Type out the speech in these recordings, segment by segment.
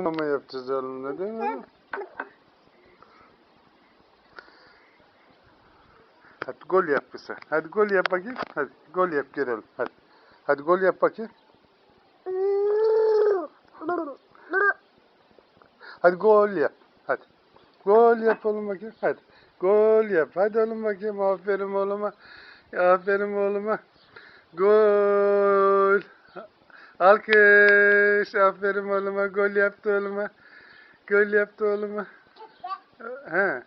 Mama yapacağız ne değil mi? Hadi gol yap bize. Hadi gol yap bakayım. Hadi gol yap görelim. Hadi. Hadi gol yap bakayım. Hadi gol yap. Hadi. Gol yap oğlum bakayım. Hadi. Gol yap. Hadi oğlum bakayım. Aferin oğluma. Aferin oğluma. Gol. Alkış. Aferin oğluma. Gol yaptı oğluma. Gol yaptı oğluma. He.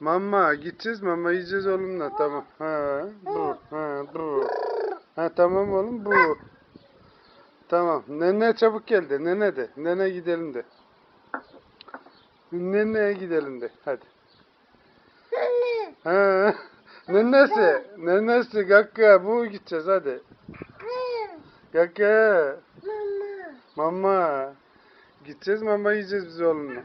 Mama gideceğiz mama yiyeceğiz oğlumla tamam. Ha bu. Ha bu. Ha tamam oğlum bu. Tamam. Nene çabuk geldi. Nene de. Nene gidelim de. Neneye gidelim de. Hadi. Ha. Nenesi. Nenesi. Kaka. Bu gideceğiz hadi. Kaka. Mama. Gideceğiz mama yiyeceğiz biz oğlumla.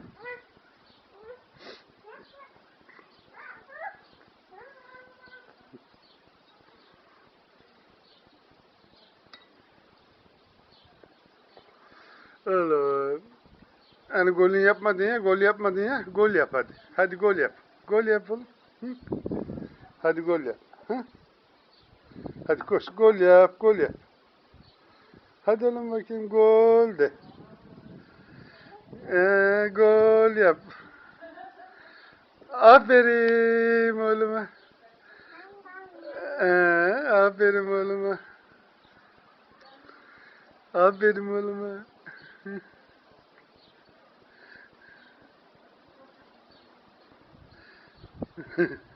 Oğlum. Hani golün yapmadın ya, gol yapmadın ya, gol yap hadi. Hadi gol yap. Gol yap oğlum. Hı? Hadi gol yap. Hı? Hadi koş, gol yap, gol yap. Hadi oğlum bakayım, gol de. Ee, gol yap. Aferin oğluma. Ee, aferin oğluma. Aferin oğluma.